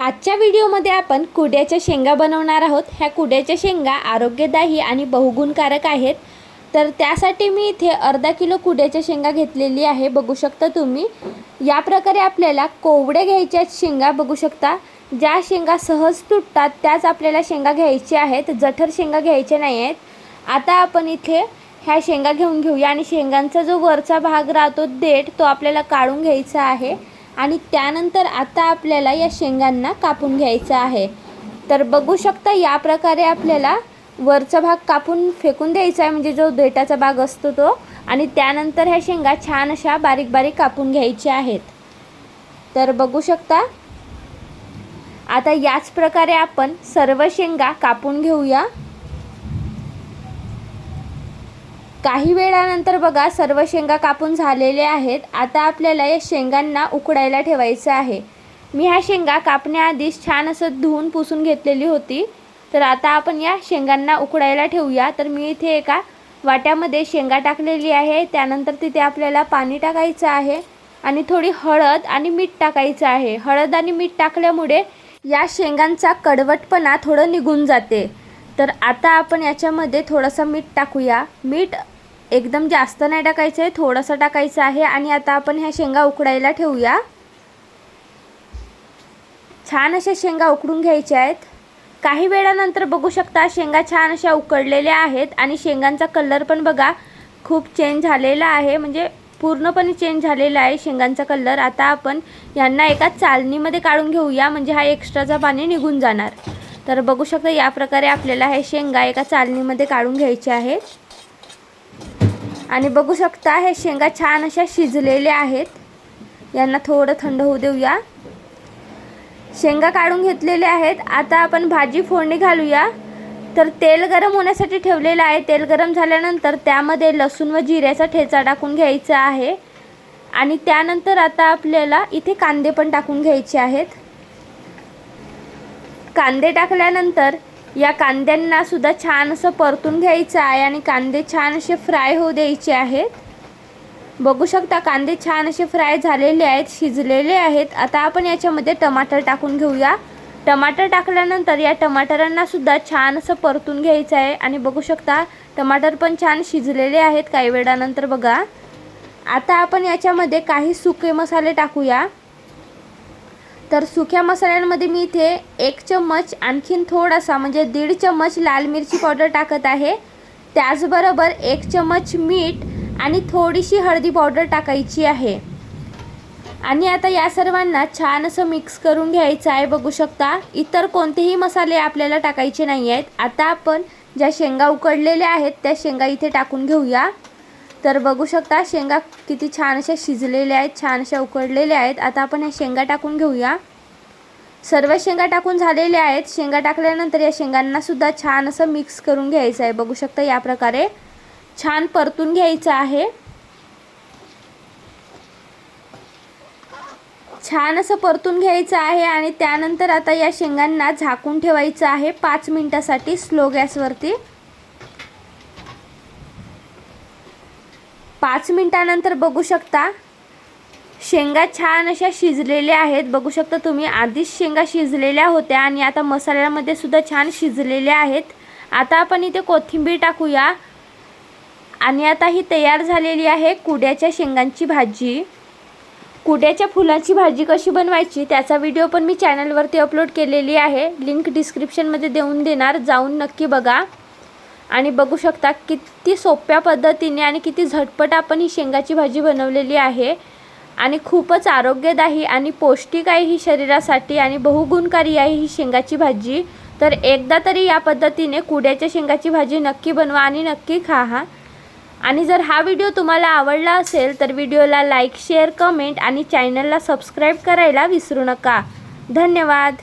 आजच्या व्हिडिओमध्ये आपण कुड्याच्या शेंगा बनवणार आहोत. ह्या कुड्याच्या शेंगा आरोग्यदायी आणि बहुगुणकारक आहेत. तर त्यासाठी मी इथे अर्धा किलो कुड्याच्या शेंगा घेतलेली आहे. बघू शकता तुम्ही. या प्रकारे आपल्याला कोवड्या घ्यायच्या आहेत शेंगा बघू शकता. ज्या शेंगा सहज तुटतात त्याच आपल्याला शेंगा घ्यायच्या आहेत. जठर शेंगा घ्यायच्या नाही आहेत. आता आपण इथे ह्या शेंगा घेऊन घेऊया आणि शेंगांचा जो वरचा भाग राहतो देठ तो आपल्याला काढून घ्यायचा आहे. आणि त्यानंतर आता आपल्याला या शेंगांना कापून घ्यायचं आहे. तर बघू शकता या प्रकारे आपल्याला वरचा भाग कापून फेकून द्यायचा आहे म्हणजे जो देटाचा भाग असतो तो. आणि त्यानंतर ह्या शेंगा छान अशा बारीक बारीक कापून घ्यायच्या आहेत. तर बघू शकता आता याच प्रकारे आपण सर्व शेंगा कापून घेऊया. काही वेळानंतर बघा सर्व शेंगा कापून झालेले आहेत. आता आपल्याला या शेंगांना उकडायला ठेवायचं आहे. मी ह्या शेंगा कापण्याआधीच छान असं धुवून पुसून घेतलेली होती. तर आता आपण या शेंगांना उकडायला ठेवूया. तर मी इथे एका वाट्यामध्ये शेंगा टाकलेली आहे. त्यानंतर तिथे आपल्याला पाणी टाकायचं आहे आणि थोडी हळद आणि मीठ टाकायचं आहे. हळद आणि मीठ टाकल्यामुळे या शेंगांचा कडवटपणा थोडं निघून जाते. तर आता आपण याच्यामध्ये थोडंसं मीठ टाकूया. मीठ एकदम जास्त नाही टाकायचं आहे थोडंसं टाकायचं आहे आणि आता आपण ह्या शेंगा उकडायला ठेवूया. छान अशा शेंगा उकडून घ्यायच्या आहेत. काही वेळानंतर बघू शकता शेंगा छान अशा उकडलेल्या आहेत आणि शेंगांचा कलर पण बघा खूप चेंज झालेला आहे. म्हणजे पूर्णपणे चेंज झालेला आहे शेंगांचा कलर. आता आपण यांना एका चालणीमध्ये काढून घेऊया. म्हणजे हा एक्स्ट्राचा पाणी निघून जाणार. तर बघू शकता या प्रकारे आपल्याला हे शेंगा एका चालणीमध्ये काढून घ्यायचे आहेत. आणि बघू शकता हे शेंगा छान अशा शिजलेल्या आहेत. यांना थोडं थंड होऊ देऊया. शेंगा काढून घेतलेले आहेत. आता आपण भाजी फोडणी घालूया. तर तेल गरम होण्यासाठी ठेवलेलं आहे. तेल गरम झाल्यानंतर त्यामध्ये लसूण व जिऱ्याचा ठेचा टाकून घ्यायचा आहे. आणि त्यानंतर आता आपल्याला इथे कांदे पण टाकून घ्यायचे आहेत. कांदे टाकल्यानंतर या कांद्यांना सुद्धा छान असं परतून घ्यायचं आहे आणि कांदे छान असे फ्राय होऊ द्यायचे आहेत. बघू शकता कांदे छान असे फ्राय झालेले आहेत शिजलेले आहेत. आता आपण याच्यामध्ये टमाटर टाकून घेऊया. टमाटर टाकल्यानंतर या टमाटरांना सुद्धा छान असं परतून घ्यायचं आहे. आणि बघू शकता टमाटर पण छान शिजलेले आहेत काही वेळानंतर बघा. आता आपण याच्यामध्ये काही सुके मसाले टाकूया. तर सुक्या मसाल्यांमध्ये मी इथे एक चम्मच आणखीन थोडासा म्हणजे दीड चम्मच लाल मिरची पावडर टाकत आहे. त्याचबरोबर एक चम्मच मीठ आणि थोडीशी हळदी पावडर टाकायची आहे. आणि आता या सर्वांना छान असं मिक्स करून घ्यायचं आहे बघू शकता. इतर कोणतेही मसाले आपल्याला टाकायचे नाही आहेत. आता आपण ज्या शेंगा उकडलेल्या आहेत त्या शेंगा इथे टाकून घेऊया. तर बघू शकता शेंगा किती छान अशा शिजलेल्या आहेत छान अशा उकडलेल्या आहेत. आता आपण ह्या शेंगा टाकून घेऊया. सर्व शेंगा टाकून झालेल्या आहेत. शेंगा टाकल्यानंतर या शेंगांनासुद्धा छान असं मिक्स करून घ्यायचं आहे. बघू शकता या प्रकारे. छान परतून घ्यायचं आहे. छान असं परतून घ्यायचं आहे आणि त्यानंतर आता या शेंगांना झाकून ठेवायचं आहे. पाच मिनटासाठी स्लो गॅसवरती. पाच मिनटानंतर बघू शकता. शेंगा छान अशा शिजलेल्या आहेत. बघू शकता तुम्ही आधीच शेंगा शिजलेल्या होत्या आणि आता मसाल्यामध्ये सुद्धा छान शिजलेल्या आहेत. आता आपण इथे कोथिंबीर टाकूया. आणि आता ही तयार झालेली आहे कुड्याच्या शेंगांची भाजी. कुड्याच्या फुलांची भाजी कशी बनवायची त्याचा व्हिडिओ पण मी चॅनलवरती अपलोड केलेली आहे. लिंक डिस्क्रिप्शनमध्ये देऊन देणार. जाऊन नक्की बघा. आणि बघू शकता किती सोप्या पद्धतीने आणि किती झटपट आपण ही शेंगाची भाजी बनवलेली आहे. आणि खूपच आरोग्यदायी आणि पौष्टिक आहे ही शरीरासाठी आणि बहुगुणकारी आहे ही शेंगाची भाजी. तर एकदा तरी या पद्धतीने कुड्याच्या शेंगाची भाजी नक्की बनवा आणि नक्की खा हा आणि जर हा व्हिडिओ तुम्हाला आवडला असेल तर व्हिडिओला लाईक शेअर कमेंट आणि चॅनलला सबस्क्राईब करायला विसरू नका. धन्यवाद.